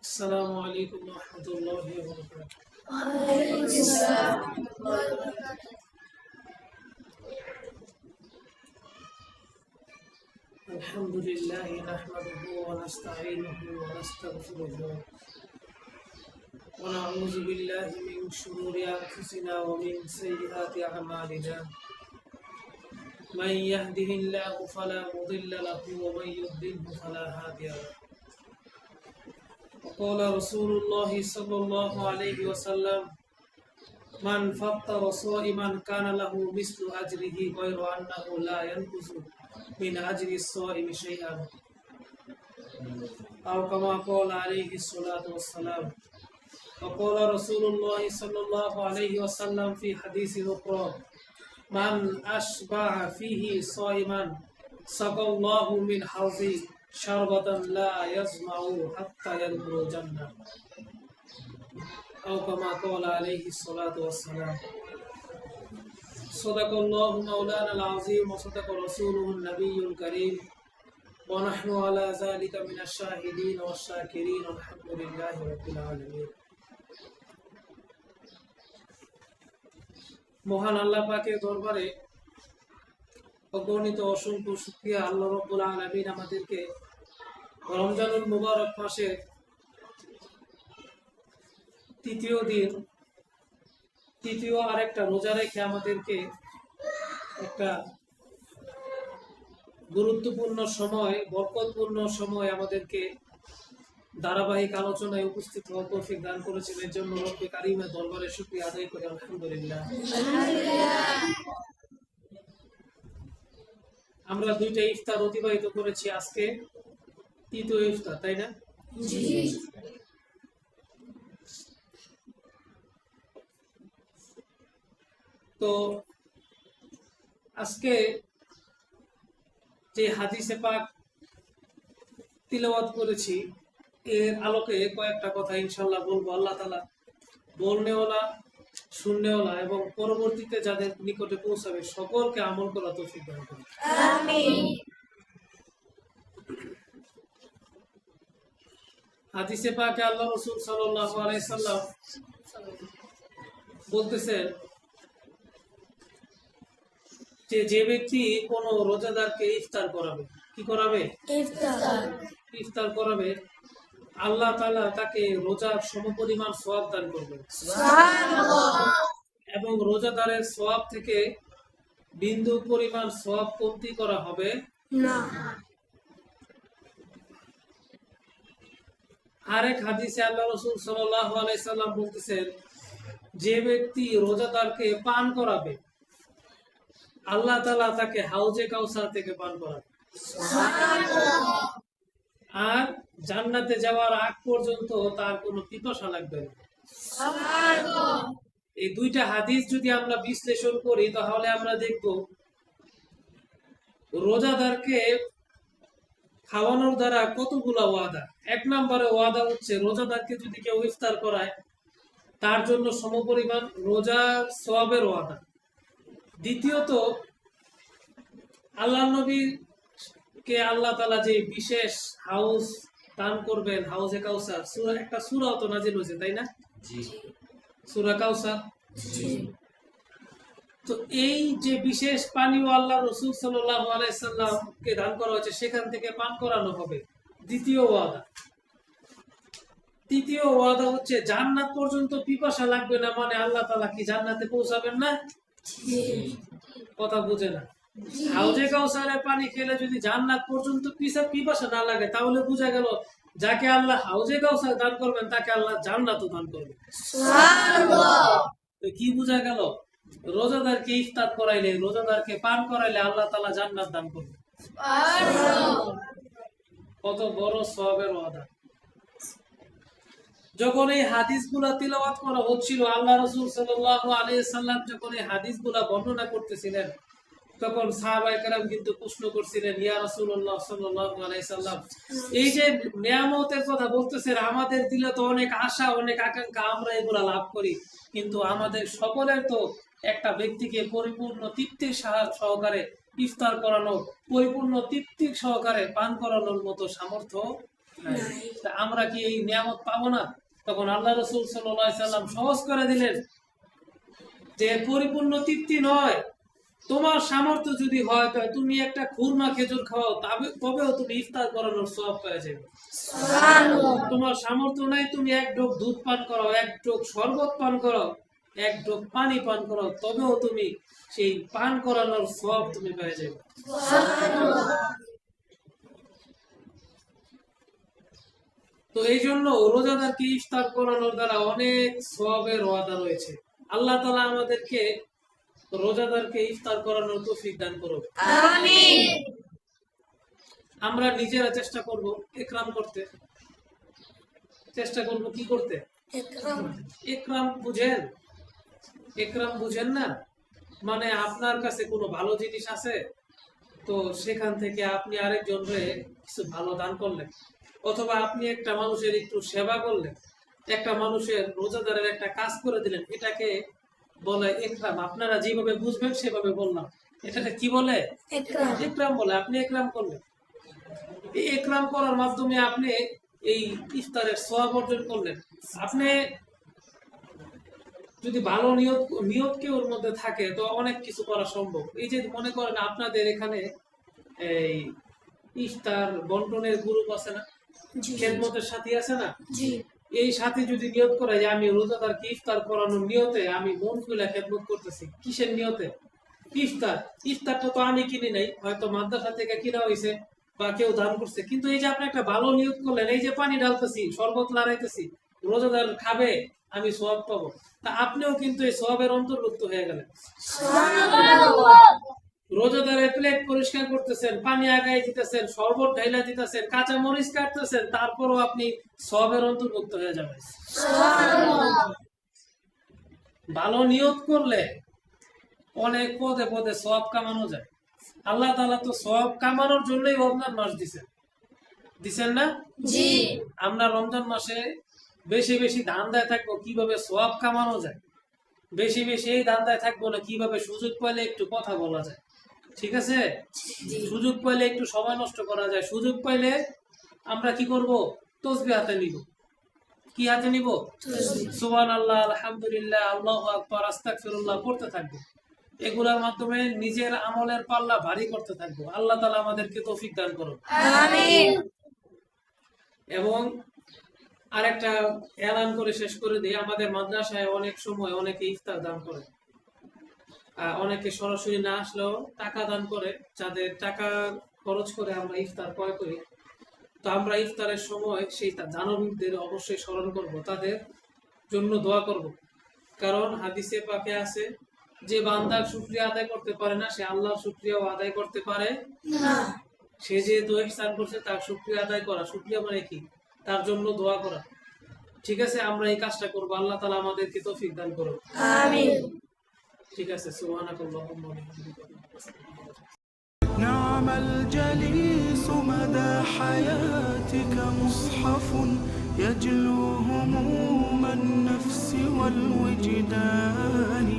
السلام عليكم ورحمة الله وبركاته. وعليكم السلام ورحمة الله وبركاته الحمد لله نحمده ونستعينه ونستغفره ونعوذ بالله من شرور أنفسنا ومن سيئات أعمالنا. من يهده الله فلا مضل له ومن يضلله فلا هادي له. وقال رسول الله صلى الله عليه وسلم من فطر صائما كان له مثل أجره غير أنه لا ينقص من أجر الصائم شيئا. أو كما قال عليه الصلاة والسلام وقال رسول الله صلى الله عليه وسلم في حديث أخرى من أشبع فيه صائما سقى الله من حوضه شربة لا يسمع حتى يدخل الجنة أو كما قال عليه الصلاة والسلام صدق الله مولانا العظيم وصدق رسوله النبي الكريم ونحن على ذلك من الشاهدين والشاكرين والحمد لله رب العالمين মহান আল্লাহ পাকের দরবারে অগণিত অসংখ্য শুকরিয়া আল্লাহ রব্বুল আলামিন আমাদেরকে রমজানুল মুবারক মাসে তৃতীয় দিন, তৃতীয় আরেকটা রোজা রেখে আমাদেরকে একটা গুরুত্বপূর্ণ সময়, বরকতপূর্ণ সময় আমাদেরকে ধারাবাহিক আলোচনায় উপস্থিত হওয়ার তৌফিক দান করেছেন। এর জন্য রব্বে কারিমের দরবারে শুকরিয়া আদায় করে, আলহামদুলিল্লাহ। আমরা দুইটা ইফতার অতিবাহিত করেছি আজকে। তৃতীয় ইফতার তাই না? তো আজকে যে হাদিসে পাক তিলাওয়াত করেছি এর আলোকে কয়েকটা কথা ইনশাল্লাহ বলব। আল্লাহ তালা বলনেওয়ালা শূন্যওয়ালা এবং পরবর্তীতে যাদের নিকটে পৌঁছাবে সকলকে আমল করা তো হাদিসে পাকে আল্লাহ রসুল বলতেছেন যে যে ব্যক্তি কোন রোজাদারকে ইফতার করাবে কি করাবে? ইফতার করাবে। আল্লাহ তালা তাকে রোজার সমপরিমাণ সোয়াব দান করবেন। এবং রোজাদারের সোয়াব থেকে বিন্দু পরিমাণ সোয়াব কমতি করা হবে। না। আরেক হাদিসে আল্লাহ রসুল সাল্লাহ আলাইসাল্লাম বলতেছেন যে ব্যক্তি রোজাদারকে পান করাবে আল্লাহ তালা তাকে হাউজে কাউসার থেকে পান করাবে। আর জান্নাতে যাওয়ার আগ পর্যন্ত তার কোনো পিপাসা লাগবে না। এই দুইটা হাদিস যদি আমরা বিশ্লেষণ করি, তাহলে আমরা দেখব রোজাদারকে খাওয়ানোর দ্বারা কতগুলো ওয়াদা? এক নম্বরে ওয়াদা হচ্ছে রোজাদারকে যদি কেউ ইফতার করায়, তার জন্য সমপরিমাণ রোজা সোয়াবের ওয়াদা। দ্বিতীয়ত আল্লাহ নবী কে আল্লাহ তালা যে বিশেষ হাউস দান করবেন হাউসে কাউসার সূরা একটা সূরাও তো নাজিল হয়েছে তাই না? সূরা কাউসার? তো এই যে বিশেষ পানীয় আল্লাহ রসুল সাল্লাহ আলাইসাল্লামকে দান করা হয়েছে সেখান থেকে পান করানো হবে। দ্বিতীয় ওয়াদা। তৃতীয় ওয়াদা হচ্ছে জান্নাত পর্যন্ত পিপাসা লাগবে না মানে আল্লাহ তালা কি জান্নাতে পৌঁছাবেন না? কথা বুঝে না। হাউজে কাউসারের পানি খেলে যদি জান্নাত পর্যন্ত পিসা পিপাসা না লাগে তাহলে বোঝা গেল যাকে আল্লাহ হাউজে কাউসার দান করবেন তাকে আল্লাহ জান্নাতও দান করবেন। তো কি বোঝা গেল? রোজাদারকে ইফতার করাইলে রোজাদারকে পান করাইলে আল্লাহ তালা জান্নাত দান করবে কত বড় সবের ওয়াদা। যখন এই হাদিসগুলা তিলাবাত করা হচ্ছিল আল্লাহ রসুল সাল আলিয়া সাল্লাম যখন এই হাদিসগুলা বর্ণনা করতেছিলেন তখন সাহাবায়ে কেরাম কিন্তু প্রশ্ন করছিলেন ইয়া সাল্লাম এই যে নিয়ামতের কথা বলতেছেন আমাদের দিলে তো অনেক আশা অনেক আকাঙ্ক্ষা আমরা এগুলা লাভ করি। কিন্তু আমাদের সকলের তো একটা ব্যক্তিকে পরিপূর্ণ তৃপ্তির সহকারে ইফতার করানো পরিপূর্ণ তৃপ্তি সহকারে পান করানোর মতো সামর্থ্য তা আমরা কি এই নিয়ামত পাবো না? তখন আল্লাহ রসুল সাল্লাম সহজ করে দিলেন যে পরিপূর্ণ তৃপ্তি নয় তোমার সামর্থ্য যদি হয় তো তুমি একটা খুরমা খেজুর খাওয়াও তবে তবেও তুমি ইফতার করানোর সব পেয়ে যাবে। তোমার সামর্থ্য নাই তুমি এক ডোক দুধ পান করো এক ডোক শরবত পান করো এক ডোক পানি পান করো তবেও তুমি সেই পান করানোর সব তুমি পেয়ে যাবে। তো এই জন্য রোজাদারকে ইফতার করানোর দ্বারা অনেক সবের ওয়াদা রয়েছে। আল্লাহ তালা আমাদেরকে রোজাদারকে ইফতার করানোর তৌফিক দান করুক আমরা নিজেরা চেষ্টা করব একরাম করতে। চেষ্টা করব কি করতে? একরাম। বুঝেন? একরাম বুঝেন না? মানে আপনার কাছে কোনো ভালো জিনিস আছে? তো সেখান থেকে আপনি আরেকজন আরেকজনরে কিছু ভালো দান করলেন। অথবা আপনি একটা মানুষের একটু সেবা করলেন। একটা মানুষের রোজাদারের একটা কাজ করে দিলেন। এটাকে বলে একরাম আপনারা যেভাবে বুঝবেন সেভাবে বললাম। এটাকে কি বলে? একরাম। বলে। আপনি একরাম করলেন। এই একরাম করার মাধ্যমে আপনি এই ইফতারের সোয়াব অর্জন করলেন। আপনি যদি ভালো নিয়ত নিয়ত কেউ ওর মধ্যে থাকে তো অনেক কিছু করা সম্ভব। এই যে মনে করেন আপনাদের এখানে এই ইফতার বন্টনের গ্রুপ আছে না? খেদমতের সাথী আছে না? এই সাথে যদি নিয়ত করে যে আমি রোজাদারকে ইফতার করানোর নিয়তে আমি মন খুলে খেদমত করতেছি। কিসের নিয়তে? ইফতার। ইফতারটা তো আমি কিনি নাই, হয়তো মাদ্রাসা থেকে কিনা হয়েছে বা কেউ দান করছে। কিন্তু এই যে আপনি একটা ভালো নিয়ত করলেন, এই যে পানি ঢালতেছি, শরবত লড়াইতেছি রোজাদার খাবে, আমি সব পাবো। তা আপনিও কিন্তু এই সবের অন্তর্ভুক্ত হয়ে গেলেন। রোজাদারের প্লেট পরিষ্কার করতেছেন পানি আগায় দিতেছেন শরবত ঢাইলা দিতেছেন কাঁচা মরিচ কাটতেছেন তারপরও আপনি সবের অন্তর্ভুক্ত হয়ে যাবেন। ভালো নিয়ত করলে অনেক পদে পদে সব কামানো যায়। আল্লাহ তালা তো সব কামানোর জন্যই রমজান মাস দিছেন। দিছেন না? আমরা রমজান মাসে বেশি বেশি ধান দেয় থাকব কীভাবে সব কামানো যায়? বেশি বেশি এই ধান্দায় থাকব না কীভাবে সুযোগ পাইলে একটু কথা বলা যায়? ঠিক আছে? সুযোগ পাইলে একটু সময় নষ্ট করা যায়। সুযোগ পাইলে আমরা কি করব? তসবি হাতে নিব। কি হাতে নিব? সুবান আল্লাহ আলহামদুলিল্লাহ আল্লাহ আকবর আস্তাগফিরুল্লাহ পড়তে থাকব। এগুলোর মাধ্যমে নিজের আমলের পাল্লা ভারী করতে থাকব। আল্লাহ তালা আমাদেরকে তৌফিক দান করুন। এবং আরেকটা এলান করে শেষ করে দিই। আমাদের মাদ্রাসায় অনেক সময় অনেকে ইফতার দান করে। অনেকে সরাসরি না আসলেও টাকা দান করে যাদের টাকা খরচ করে আমরা ইফতার ক্রয় করি। তো আমরা ইফতারের সময় সেই দানবীরদের অবশ্যই স্মরণ করব তাদের জন্য দোয়া করব। কারণ হাদিসে পাকে আছে যে বান্দার শুক্রিয়া আদায় করতে পারে না সে আল্লাহর শুক্রিয়াও আদায় করতে পারে। সে যেহেতু ইহসান করছে তার শুক্রিয়া আদায় করা শুক্রিয়া মানে কি? তার জন্য দোয়া করা। ঠিক আছে আমরা এই কাজটা করব। আল্লাহ তালা আমাদেরকে তৌফিক দান করো ঠিক আছে সুবহানাকাল্লাহুম্মা ওয়া বিহামদিকা نعم الجليس مدى حياتك مصحف يجلو هموم النفس والوجدان